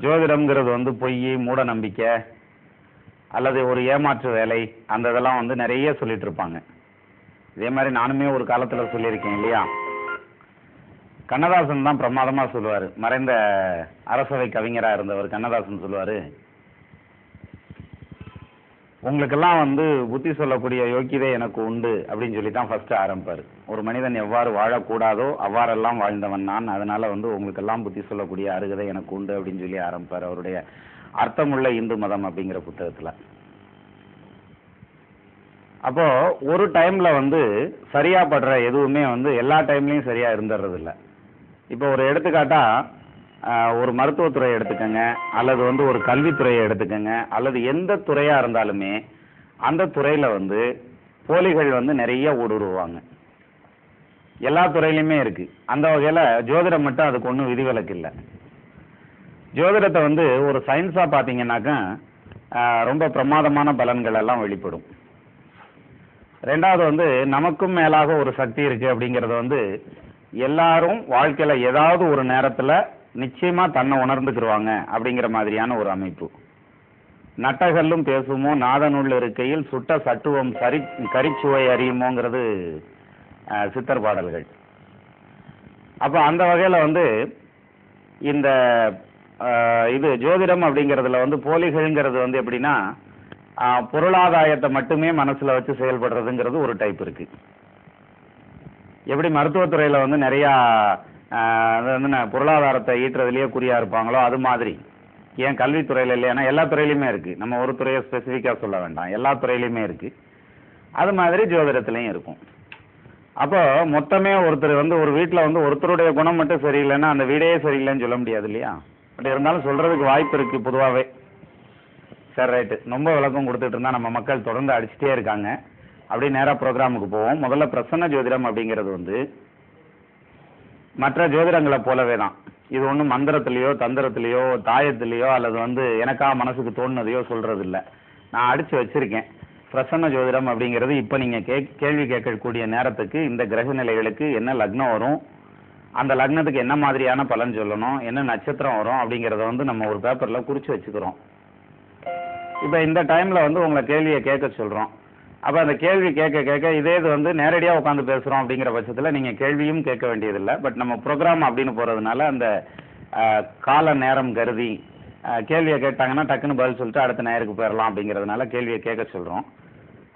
ஜோதிடம்ங்கிறது வந்து பொய் மூட நம்பிக்கை அல்லது ஒரு ஏமாற்று வேலை அந்த இதெல்லாம் வந்து நிறைய சொல்லிட்டு இருப்பாங்க. இதே மாதிரி நானுமே ஒரு காலத்தில் சொல்லியிருக்கேன் இல்லையா? கண்ணதாசன் தான் பிரமாதமாக சொல்லுவார். மறைந்த அரசவை கவிஞராக இருந்தவர் கண்ணதாசன் சொல்லுவார். உங்களுக்கெல்லாம் வந்து புத்தி சொல்லக்கூடிய யோக்கியதை எனக்கு உண்டு அப்படின்னு சொல்லி தான் ஃபர்ஸ்ட் ஆரம்பிப்பார். ஒரு மனிதன் எவ்வாறு வாழக்கூடாதோ அவ்வாறெல்லாம் வாழ்ந்தவன் நான். அதனால வந்து உங்களுக்கெல்லாம் புத்தி சொல்லக்கூடிய அருகதை எனக்கு உண்டு அப்படின்னு சொல்லி ஆரம்பிப்பார் அவருடைய அர்த்தமுள்ள இந்து மதம் அப்படிங்கிற புத்தகத்தில். அப்போ ஒரு டைம்ல வந்து சரியா படுற எதுவுமே வந்து எல்லா டைம்லயும் சரியா இருந்துடுறது இல்லை இப்போ ஒரு எடுத்துக்காட்டா ஒரு மருத்துவத்துறையை எடுத்துக்கோங்க அல்லது வந்து ஒரு கல்வித்துறையை எடுத்துக்கோங்க அல்லது எந்த துறையாக இருந்தாலுமே அந்த துறையில் வந்து போலிகள் வந்து நிறைய ஊடுருவாங்க. எல்லா துறையிலையுமே இருக்குது அந்த வகையில் ஜோதிடம் மட்டும் அதுக்கு ஒன்றும் விதிவிலக்கு இல்லை. ஜோதிடத்தை வந்து ஒரு சயின்ஸாக பார்த்தீங்கன்னாக்கா ரொம்ப பிரமாதமான பலன்கள் எல்லாம் வெளிப்படும். ரெண்டாவது வந்து நமக்கும் மேலாக ஒரு சக்தி இருக்கு அப்படிங்கிறது வந்து எல்லாரும் வாழ்க்கையில் ஏதாவது ஒரு நேரத்தில் நிச்சயமா தன்னை உணர்ந்துக்கிடுவாங்க அப்படிங்கிற மாதிரியான ஒரு அமைப்பு. நட்டகல்லும் பேசுமோ நாதனுள் இருக்கையில் சுட்ட சட்டுவம் சரி கரிச்சுவை அறியுமோங்கிறது சித்தர் பாடல்கள். அப்போ அந்த வகையில் வந்து இந்த இது ஜோதிடம் அப்படிங்கறதுல வந்து போலிகள்ங்கிறது வந்து எப்படின்னா பொருளாதாரத்தை பொருளாதாயத்தை மட்டுமே மனசில் வச்சு செயல்படுறதுங்கிறது ஒரு டைப் இருக்குது எப்படி மருத்துவத்துறையில் வந்து நிறையா அது வந்து என்ன, பொருளாதாரத்தை ஈட்டுறதுலேயே குறியாக இருப்பாங்களோ அது மாதிரி. ஏன் கல்வித்துறையில் இல்லையானா எல்லா துறையிலையுமே இருக்குது நம்ம ஒரு துறையை ஸ்பெசிஃபிக்காக சொல்ல வேண்டாம். எல்லா துறையிலையுமே இருக்குது அது மாதிரி ஜோதிடத்துலையும் இருக்கும். அப்போ மொத்தமே ஒருத்தர் வந்து ஒரு வீட்டில் வந்து ஒருத்தருடைய குணம் மட்டும் சரியில்லைன்னா அந்த வீடே சரியில்லைன்னு சொல்ல முடியாது இல்லையா? பட் இருந்தாலும் சொல்கிறதுக்கு வாய்ப்பு இருக்குது பொதுவாகவே சரி ரைட்டு ரொம்ப விளக்கம் கொடுத்துட்டு இருந்தால் நம்ம மக்கள் தொடர்ந்து அடிச்சுட்டே இருக்காங்க. அப்படியே நேராக ப்ரோக்ராமுக்கு போவோம். முதல்ல பிரசன்ன ஜோதிடம் அப்படிங்கிறது வந்து மற்ற ஜோதிடங்களை போலவே தான். இது ஒன்றும் மந்திரத்திலேயோ தந்திரத்திலேயோ தாயத்திலேயோ அல்லது வந்து எனக்கா மனசுக்கு தோணுனதையோ சொல்கிறது இல்லை நான் அடித்து வச்சுருக்கேன். பிரசன்ன ஜோதிடம் அப்படிங்கிறது இப்போ நீங்கள் கே கேள்வி கேட்கக்கூடிய நேரத்துக்கு இந்த கிரக நிலைகளுக்கு என்ன லக்னம் வரும் அந்த லக்னத்துக்கு என்ன மாதிரியான பலன் சொல்லணும் என்ன நட்சத்திரம் வரும் அப்படிங்கிறத வந்து நம்ம ஒரு பேப்பரில் குறித்து வச்சுக்கிறோம். இப்போ இந்த டைமில் வந்து உங்களை கேள்வியை கேட்க சொல்கிறோம் அப்போ அந்த கேள்வி கேட்க கேட்க இதே இது வந்து நேரடியாக உட்காந்து பேசுகிறோம் அப்படிங்கிற பட்சத்தில் நீங்கள் கேள்வியும் கேட்க வேண்டியதில்லை. பட் நம்ம ப்ரோக்ராம் அப்படின்னு போகிறதுனால அந்த கால நேரம் கருதி கேள்வியை கேட்டாங்கன்னா டக்குன்னு பதில் சொல்லிட்டு அடுத்த நேருக்கு போயிடலாம் அப்படிங்கிறதுனால கேள்வியை கேட்க சொல்கிறோம்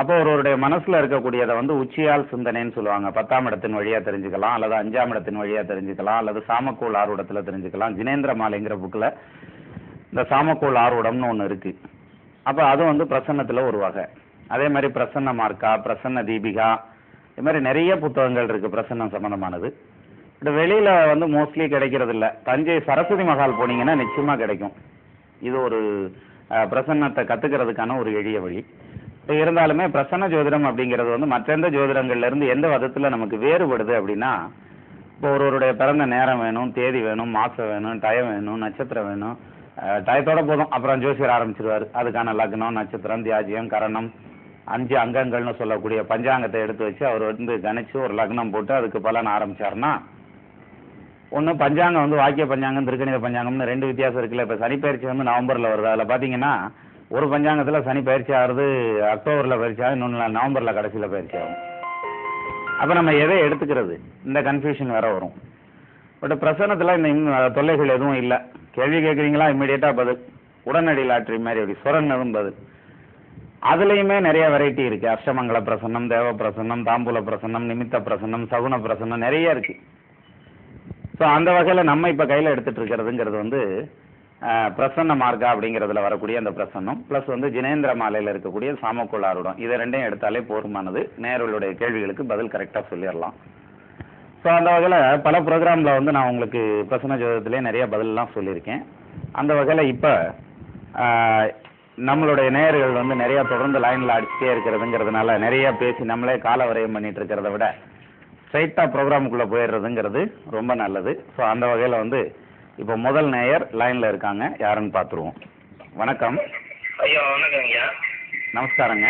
அப்போ ஒருவருடைய மனசில் இருக்கக்கூடியதை வந்து உச்சியால் சிந்தனைன்னு சொல்லுவாங்க. பத்தாம் இடத்தின் வழியாக தெரிஞ்சுக்கலாம் அல்லது அஞ்சாம் இடத்தின் வழியாக தெரிஞ்சுக்கலாம் அல்லது சாமக்கூல் ஆர்வடத்தில் தெரிஞ்சுக்கலாம். ஜினேந்திர மாலைங்கிற புக்கில் இந்த சாமக்கூல் ஆர்வடம்னு ஒன்று இருக்குது அப்போ அது வந்து பிரசன்னத்தில் ஒரு வகை அதே மாதிரி பிரசன்ன மார்க்கா பிரசன்ன தீபிகா இது மாதிரி நிறைய புத்தகங்கள் இருக்குது பிரசன்னம் சம்மந்தமானது இப்போ வெளியில் வந்து மோஸ்ட்லி கிடைக்கிறது இல்லை தஞ்சை சரஸ்வதி மகால் போனீங்கன்னா நிச்சயமாக கிடைக்கும். இது ஒரு பிரசன்னத்தை கற்றுக்கிறதுக்கான ஒரு எளிய வழி. இப்போ இருந்தாலுமே பிரசன்ன ஜோதிடம் அப்படிங்கிறது வந்து மற்ற எந்த ஜோதிடங்கள்லேருந்து எந்த விதத்தில் நமக்கு வேறுபடுது அப்படின்னா இப்போ ஒருவருடைய பிறந்த நேரம் வேணும் தேதி வேணும் மாதம் வேணும் டயம் வேணும் நட்சத்திரம் வேணும். டயத்தோட போதும். அப்புறம் ஜோசியர் ஆரம்பிச்சிருவார். அதுக்கான லக்னம் நட்சத்திரம் தியாஜியம் கரணம் அஞ்சு அங்கங்கள்னு சொல்லக்கூடிய பஞ்சாங்கத்தை எடுத்து வச்சு அவர் வந்து கணிச்சு ஒரு லக்னம் போட்டு அதுக்கு பலன் ஆரம்பிச்சார்னா ஒன்று பஞ்சாங்கம் வந்து வாக்கிய பஞ்சாங்கம் திருக்கணித பஞ்சாங்கம்னு ரெண்டு வித்தியாசம் இருக்குல்ல. இப்போ சனிப்பயிற்சி வந்து நவம்பரில் வருது. அதில் பார்த்தீங்கன்னா ஒரு பஞ்சாங்கத்தில் சனி பயிற்சி ஆகுறது அக்டோபரில் பயிற்சி ஆகும் இன்னொன்று நவம்பரில் கடைசியில் பயிற்சி ஆகும். அப்போ நம்ம எதை எடுத்துக்கிறது? இந்த கன்ஃபியூஷன் வேற வரும். பட் பிரசனத்தில் இந்த இன்னும் தொல்லைகள் எதுவும் இல்லை. கேள்வி கேட்குறீங்களா இம்மிடியேட்டாக பதில். உடனடி லாட்ரி மாதிரி அப்படி எதுவும் பதில். அதுலயுமே நிறைய வெரைட்டி இருக்கு. அஷ்டமங்கல பிரசன்னம் தேவ பிரசன்னம் தாம்பூல பிரசன்னம் நிமித்த பிரசன்னம் சகுன பிரசன்னம் நிறைய இருக்கு. ஸோ அந்த வகையில் நம்ம இப்போ கையில் எடுத்துட்டு இருக்கிறதுங்கிறது வந்து பிரசன்ன மார்க்கா அப்படிங்கிறதுல வரக்கூடிய அந்த பிரசன்னம் பிளஸ் வந்து ஜினேந்திர மாலையில் இருக்கக்கூடிய சாமக்கோளாருடம். இதை ரெண்டையும் எடுத்தாலே போதுமானது. நேயர்களுடைய கேள்விகளுக்கு பதில் கரெக்டாக சொல்லிடலாம். ஸோ அந்த வகையில் பல ப்ரோக்ராம்ல வந்து நான் உங்களுக்கு பிரசன்ன ஜோதத்திலே நிறைய பதிலெலாம் சொல்லியிருக்கேன். அந்த வகையில் இப்போ நம்மளுடைய நேயர்கள் வந்து நிறைய தொடர்ந்து லைன்ல அடிச்சுட்டே இருக்கிறதுங்கிறதுனால நிறைய பேசி நம்மளே கால விரயம் பண்ணிட்டு இருக்கிறத விட ஸ்ட்ரைட்டா ப்ரோக்ராமுக்குள்ள போயிடுறதுங்கிறது ரொம்ப நல்லது. ஸோ அந்த வகையில வந்து இப்போ முதல் நேயர் லைன்ல இருக்காங்க. யாருன்னு பார்த்துருவோம். வணக்கம். ஐயா வணக்கங்க ஐயா நமஸ்காரங்க.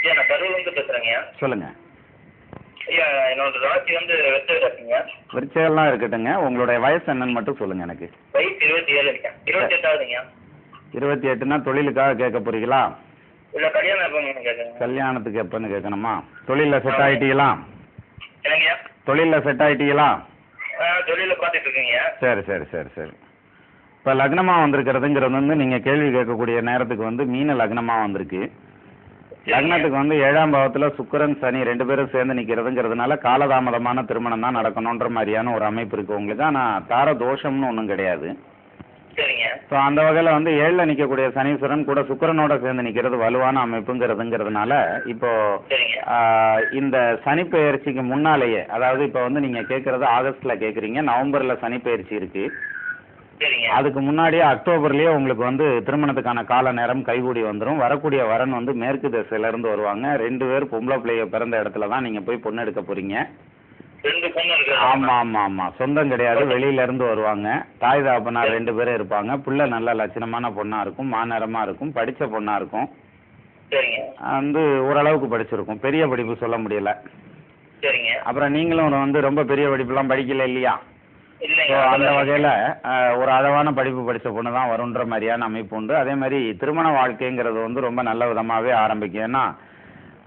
ஐயா நான் கரூர்லேருந்து பேசுகிறேங்க ஐயா சொல்லுங்க. ஐயா என்னோட ராசி வந்து விருச்சகம்லாம் இருக்கட்டுங்க உங்களுடைய வயசு என்னன்னு மட்டும் சொல்லுங்க எனக்கு. வயசு இருபத்தி ஏழு இருக்கேன் இருபத்தி எட்டாவதுங்க. இருபத்தி எட்டுனா தொழிலுக்காக கேட்க போறீங்களா? இல்லை கல்யாணம் கல்யாணத்துக்கு எப்பன்னு கேட்கணுமா? தொழிலில் செட் ஆயிட்டீங்களா? தொழிலில் செட் ஆயிட்டீங்களா? பார்த்துட்டு இருக்கீங்க சரி சரி சரி சரி. இப்போ லக்னமாக வந்திருக்கிறதுங்கிறது வந்து நீங்கள் கேள்வி கேட்கக்கூடிய நேரத்துக்கு வந்து மீன லக்னமாக வந்திருக்கு. லக்னத்துக்கு வந்து ஏழாம் பாவத்தில் சுக்கிரன் சனி ரெண்டு பேரும் சேர்ந்து நிற்கிறதுங்கிறதுனால காலதாமதமான திருமணம் தான் நடக்கணுன்ற மாதிரியான ஒரு அமைப்பு இருக்குது உங்களுக்கு. ஆனால் தார தோஷம்னு ஒன்றும் கிடையாது. ஸோ அந்த வகையில் வந்து ஏழில் நிற்கக்கூடிய சனீஸ்வரன் கூட சுக்கிரனோட சேர்ந்து நிற்கிறது வலுவான அமைப்புங்கிறதுங்கிறதுனால இப்போ இந்த சனிப்பெயர்ச்சிக்கு முன்னாலேயே அதாவது இப்போ வந்து நீங்கள் கேட்குறது ஆகஸ்ட்டில் கேட்குறீங்க நவம்பரில் சனிப்பெயர்ச்சி இருக்குது சரிங்க. அதுக்கு முன்னாடியே அக்டோபர்லயே உங்களுக்கு வந்து திருமணத்துக்கான கால நேரம் கைகூடி வந்துடும் வரக்கூடிய வரன் வந்து மேற்கு திசையில இருந்து வருவாங்க. ரெண்டு பேர் பொம்பளை பிள்ளைய பிறந்த இடத்துல தான் நீங்க போய் பொண்ணு எடுக்க போறீங்க. ரெண்டு பொண்ணு இருக்கு ஆமா ஆமா ஆமா. சொந்தம் கிடையாது. வெளியில இருந்து வருவாங்க. தாய் தாப்பனார் ரெண்டு பேரும் இருப்பாங்க. புள்ள நல்ல லட்சணமான பொண்ணா இருக்கும். மாநேரமா இருக்கும். படிச்ச பொண்ணா இருக்கும். வந்து ஓரளவுக்கு படிச்சிருக்கும். பெரிய படிப்பு சொல்ல முடியல. சரிங்க. அப்புறம் நீங்களும் வந்து ரொம்ப பெரிய படிப்புலாம் படிக்கல இல்லையா? அந்த வகையில் ஒரு அளவான படிப்பு படித்த பொண்ணு தான் வருன்ற மாதிரியான அமைப்பு உண்டு. அதே மாதிரி திருமண வாழ்க்கைங்கிறது வந்து ரொம்ப நல்ல விதமாகவே ஆரம்பிக்கும். ஏன்னா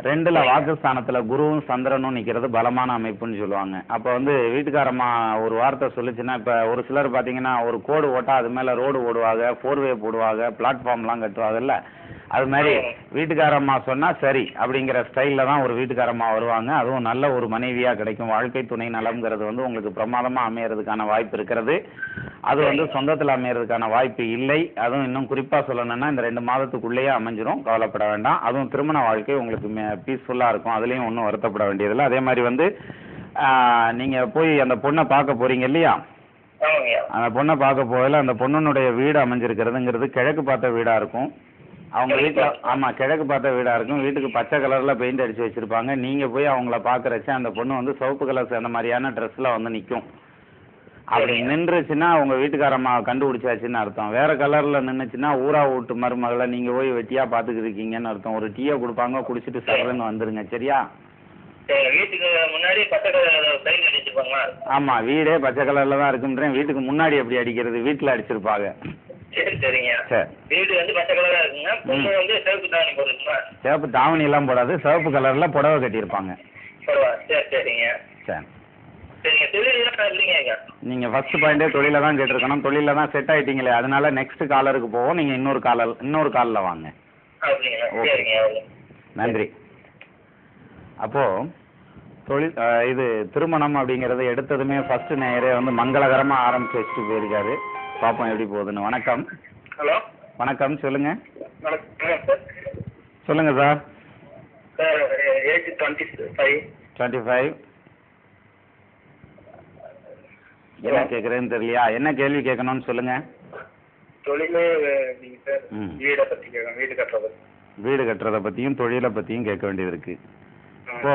ரெண்டுல வாக்குஸ்தானத்துல குருவும் சந்திரனும் நிக்கிறது பலமான அமைப்புன்னு சொல்லுவாங்க. அப்போ வந்து வீட்டுக்காரம்மா ஒரு வார்த்தை சொல்லுச்சுன்னா இப்போ ஒரு சிலர் பார்த்தீங்கன்னா ஒரு கோடு ஓட்டா அது மேலே ரோடு ஓடுவாங்க ஃபோர்வே போடுவாங்க பிளாட்ஃபார்ம்லாம் கட்டுவாங்கல்ல அது மாதிரி வீட்டுக்காரம்மா சொன்னா சரி அப்படிங்கிற ஸ்டைலில் தான் ஒரு வீட்டுக்காரம்மா வருவாங்க. அதுவும் நல்ல ஒரு மனைவியா கிடைக்கும். வாழ்க்கை துணை நலம்ங்கிறது வந்து உங்களுக்கு பிரமாதமா அமையறதுக்கான வாய்ப்பு இருக்கிறது. அது வந்து சொந்தத்தில் அமையறதுக்கான வாய்ப்பு இல்லை. அதுவும் இன்னும் குறிப்பா சொல்லணும்னா இந்த ரெண்டு மாதத்துக்குள்ளேயே அமைஞ்சிரும். கவலைப்பட வேண்டாம். அதுவும் திருமண வாழ்க்கை உங்களுக்கு பீஸ்ஃபுல்லா இருக்கும். அதுலயும் ஒன்றும் வருத்தப்பட வேண்டியதில்லை. அதே மாதிரி வந்து ஆஹ், நீங்க போய் அந்த பொண்ணை பார்க்க போறீங்க இல்லையா? அந்த பொண்ணை பார்க்க போகல அந்த பொண்ணுனுடைய வீடு அமைஞ்சிருக்கிறதுங்கிறது கிழக்கு பார்த்த வீடா இருக்கும். அவங்க வீட்டில் பார்த்த. ஆமா கிழக்கு பார்த்த வீடா இருக்கும். வீட்டுக்கு பச்சை கலர்ல பெயிண்ட் அடிச்சு வச்சிருப்பாங்க. நீங்க போய் அவங்கள பார்க்கறச்ச அந்த பொண்ணு வந்து சிவப்பு கலர் சேர்ந்த மாதிரியான ட்ரெஸ்ல வந்து நிக்கும். அப்படி. நின்றுச்சுன்னா உங்க வீட்டுக்காரம்மா கண்டுபிடிச்சாச்சுன்னு அர்த்தம். வேற கலர்ல நின்னுச்சுன்னா ஊரா வீட்டு மருமகளை நீங்க போய் வெட்டியா பாத்துக்கிட்டு இருக்கீங்கன்னு அர்த்தம். ஒரு டீயை கொடுப்பாங்க குடிச்சிட்டு சரதுன்னு வந்துருங்க சரியா? சரி வீட்டுக்கு முன்னாடி பச்சை கலர் பெயிண்ட் அடிச்சிருப்பாங்களா? ஆமா வீடே பச்சை கலர்ல தான் இருக்குன்றேன். வீட்டுக்கு முன்னாடி எப்படி அடிக்கிறது? வீட்டுல அடிச்சிருப்பாங்க. சரி சரிங்க. சரி. வீடு வந்து பச்சை கலரா இருக்குங்க பொண்ணு வந்து சிவப்பு தாணி போட்டுருக்குமா சிவப்பு தாவணி எல்லாம் போடாது. சிவப்பு கலர்ல புடவை கட்டியிருப்பாங்க. சரி சரிங்க. சரி. சரிங்க தொழிலாம் இல்லைங்க ஐயா நீங்க ஃபர்ஸ்ட் பாயிண்டே தொழில தான் கேட்டிருக்கணும். தொழில தான் செட் ஆயிட்டீங்களே அதனால நெக்ஸ்ட் காலருக்கு போவோம். நீங்க இன்னொரு காலர் இன்னொரு காலில் வாங்க. அப்படிங்களா? ஓகே. சரிங்க அவ்வளோ நன்றி. அப்போ தொழில் இது திருமணம் அப்படிங்கறத எடுத்ததுமே ஃபர்ஸ்ட் நேரே வந்து மங்களகரமா ஆரம்பிச்சு வச்சுட்டு போயிருக்காரு. பாப்போம் எப்படி போகுதுன்னு. வணக்கம். ஹலோ. வணக்கம் சொல்லுங்க. சொல்லுங்க sir. Twenty five twenty five என்ன கேட்குறேன்னு தெரியலையா? என்ன கேள்வி கேட்கணும்னு சொல்லுங்க. தொழிலே நீங்க சார் ம். வீடை பற்றி கேட்கணும். வீடு கட்டுறது வீடு கட்டுறதை பற்றியும் தொழிலை பற்றியும் கேட்க வேண்டியது இருக்கு. இப்போ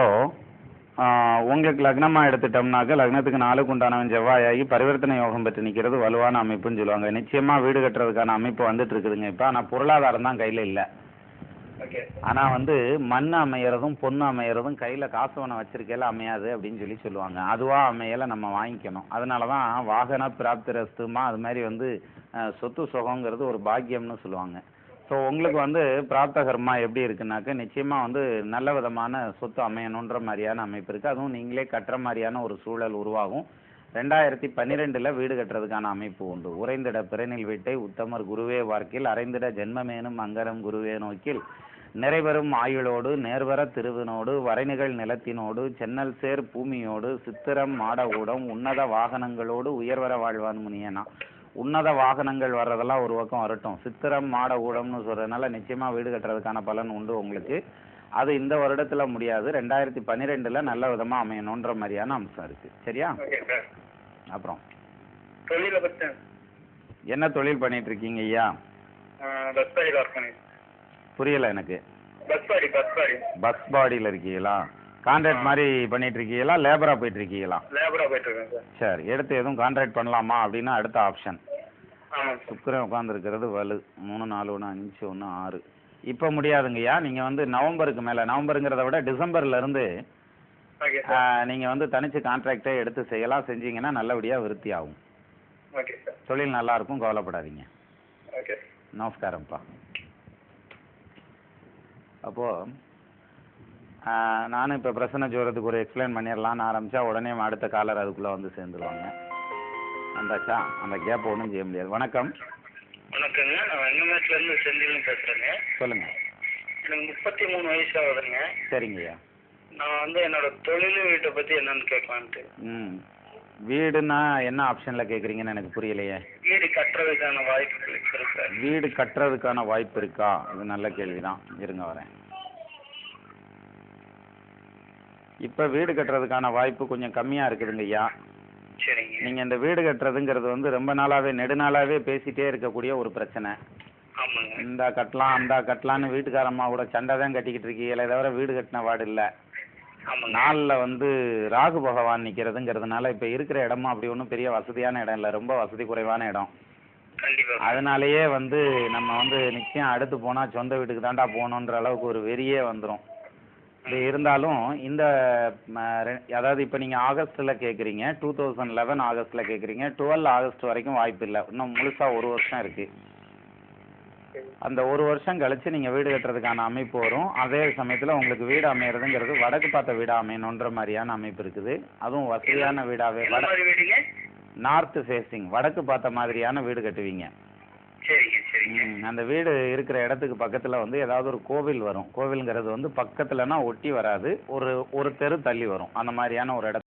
உங்களுக்கு லக்னமா எடுத்துட்டோம்னாக்க லக்னத்துக்கு நாளுக்கு உண்டானவன் செவ்வாயாகி பரிவர்த்தனை யோகம் பெற்று நிற்கிறது வலுவான அமைப்புன்னு சொல்லுவாங்க. நிச்சயமா வீடு கட்டுறதுக்கான அமைப்பு வந்துட்டு இருக்குதுங்க. இப்போ ஆனால் பொருளாதாரம் தான் கையில் இல்லை. ஆனா வந்து மண் அமையறதும் பொண்ணு அமையறதும் கையில காசுவனை வச்சிருக்கையில அமையாது அப்படின்னு சொல்லி சொல்லுவாங்க. அதுவா அமையல நம்ம வாங்கிக்கணும். அதனாலதான் வாகன பிராப்திரஸ்துமா அது மாதிரி வந்து சொத்து சுகங்கிறது ஒரு பாக்கியம்னு சொல்லுவாங்க. ஸோ உங்களுக்கு வந்து பிராப்த கர்மா எப்படி இருக்குனாக்க நிச்சயமா வந்து நல்ல விதமான சொத்து அமையணுன்ற மாதிரியான அமைப்பு இருக்கு. அதுவும் நீங்களே கட்டுற மாதிரியான ஒரு சூழல் உருவாகும். ரெண்டாயிரத்தி பன்னிரெண்டுல வீடு கட்டுறதுக்கான அமைப்பு உண்டு. உறைந்திட பிறனில் வீட்டை உத்தமர் குருவே வார்க்கில் அரைந்திட ஜென்மமேனும் அங்கரம் குருவே நோக்கில் நிறைவரும் ஆயுளோடு நேர்வர திருவினோடு வரைநிகழ் நிலத்தினோடு சென்னல் சேர் பூமியோடு சித்திரம் மாடகூடம் உன்னத வாகனங்களோடு உயர்வர வாழ்வான் முனியனா. உன்னத வாகனங்கள் வர்றதெல்லாம் ஒரு பக்கம் வரட்டும். சித்திரம் மாடகூடம்னு சொல்றதுனால நிச்சயமா வீடு கட்டுறதுக்கான பலன் உண்டு உங்களுக்கு. அது இந்த வருடத்துல முடியாது. ரெண்டாயிரத்தி பன்னிரெண்டுல நல்ல விதமா அமையணுன்ற மாதிரியான அம்சம் இருக்கு. சரியா? அப்புறம். என்ன தொழில் பண்ணிட்டு இருக்கீங்க ஐயா பஸ் பாடியில் ஒர்க் பண்ணி புரியல எனக்கு. Bus body bus body. Bus பாடியில் இருக்கீங்களா? கான்ட்ராக்ட் மாதிரி பண்ணிட்டு இருக்கீங்களா? லேபரா போயிட்டு இருக்கீங்களா? லேபராக போயிட்டு இருக்கேன் சார். சரி எடுத்து எதுவும் கான்ட்ராக்ட் பண்ணலாமா அப்படின்னா அடுத்த ஆப்ஷன் சுக்கிரன் உட்காந்துருக்கிறது வலு. மூணு நாலு ஒன்று அஞ்சு ஒன்று ஆறு. இப்போ முடியாதுங்கய்யா. நீங்கள் வந்து நவம்பருக்கு மேலே நவம்பருங்கிறத விட டிசம்பர்ல இருந்து ஓகே சார் நீங்கள் வந்து தனிச்சு கான்ட்ராக்டே எடுத்து செய்யலாம். செஞ்சீங்கன்னா நல்லபடியாக விருத்தி ஆகும். தொழில் நல்லா இருக்கும் கவலைப்படாதீங்க. நமஸ்காரம்ப்பா. அப்போது நானும் இப்போ பிரசன்ன ஜோரத்துக்கு ஒரு எக்ஸ்பிளைன் பண்ணிடலான்னு ஆரம்பித்தா உடனே அடுத்த காலர் அதுக்குள்ளே வந்து சேர்ந்துருவாங்க. வந்தாச்சா? அந்த கேப் ஒன்றும் செய்ய முடியாது. வணக்கம். வணக்கங்க. நான் வெங்கமேட்லேருந்து செந்தில்னு பேசுகிறேங்க சொல்லுங்கள் எனக்கு முப்பத்தி மூணு வயசு ஆகுதுங்க சரிங்கய்யா. நான் வந்து என்னோட தொழில் வீட்டை பற்றி என்னன்னு கேட்கலான்ட்டு. ம். வீடுனா என்ன ஆப்ஷனில் கேட்குறீங்கன்னு எனக்கு புரியலையே. வீடு கட்டுறதுக்கான வாய்ப்புகள் இருக்கு சார்? வீடு கட்டுறதுக்கான வாய்ப்பு இருக்கா? இது நல்ல கேள்வி தான் இருங்க வரேன். இப்போ வீடு கட்டுறதுக்கான வாய்ப்பு கொஞ்சம் கம்மியாக இருக்குதுங்க ஐயா. சரிங்க. நீங்கள் இந்த வீடு கட்டுறதுங்கிறது வந்து ரொம்ப நாளாகவே நெடுநாளாகவே பேசிட்டே இருக்கக்கூடிய ஒரு பிரச்சனை. ஆமாங்க. இந்த கட்டலாம் அந்த கட்டலான்னு வீட்டுக்காரம்மா கூட சண்டை தான் கட்டிக்கிட்டு இருக்கீங்களே தவிர வீடு கட்டின வார்டு இல்லை. நாளில் வந்து ராகு பகவான் நிற்கிறதுங்கிறதுனால இப்போ இருக்கிற இடமும் அப்படி ஒன்றும் பெரிய வசதியான இடம் இல்லை. ரொம்ப வசதி குறைவான இடம். அதனாலேயே வந்து நம்ம வந்து நிச்சயம் அடுத்து போனால் சொந்த வீட்டுக்கு தாண்டா போகணுன்ற அளவுக்கு ஒரு வெறியே வந்துடும் இது இருந்தாலும் இந்த அதாவது இப்போ நீங்கள் ஆகஸ்ட்டில் கேட்குறீங்க டூ தௌசண்ட் லெவன் ஆகஸ்ட்டில் கேட்குறீங்க டுவெல் ஆகஸ்ட் வரைக்கும் வாய்ப்பு இல்லை இன்னும் முழுசாக ஒரு வருஷம் இருக்குது அந்த ஒரு வருஷம் கழிச்சு நீங்கள் வீடு கட்டுறதுக்கான அமைப்பு வரும். அதே சமயத்தில் உங்களுக்கு வீடு அமையிறதுங்கிறது வடக்கு பார்த்த வீடாக அமையணுன்ற மாதிரியான அமைப்பு இருக்குது. அதுவும் வசதியான வீடாகவே வட மாதிரி வீடுங்க? நார்த் ஃபேஸிங் வடக்கு பார்த்த மாதிரியான வீடு கட்டுவீங்க. அந்த வீடு இருக்கிற இடத்துக்கு பக்கத்தில் வந்து ஏதாவது ஒரு கோவில் வரும். கோவில்ங்கிறது வந்து பக்கத்துலனா ஒட்டி வராது. ஒரு ஒரு தெரு தள்ளி வரும். அந்த மாதிரியான ஒரு இடத்துல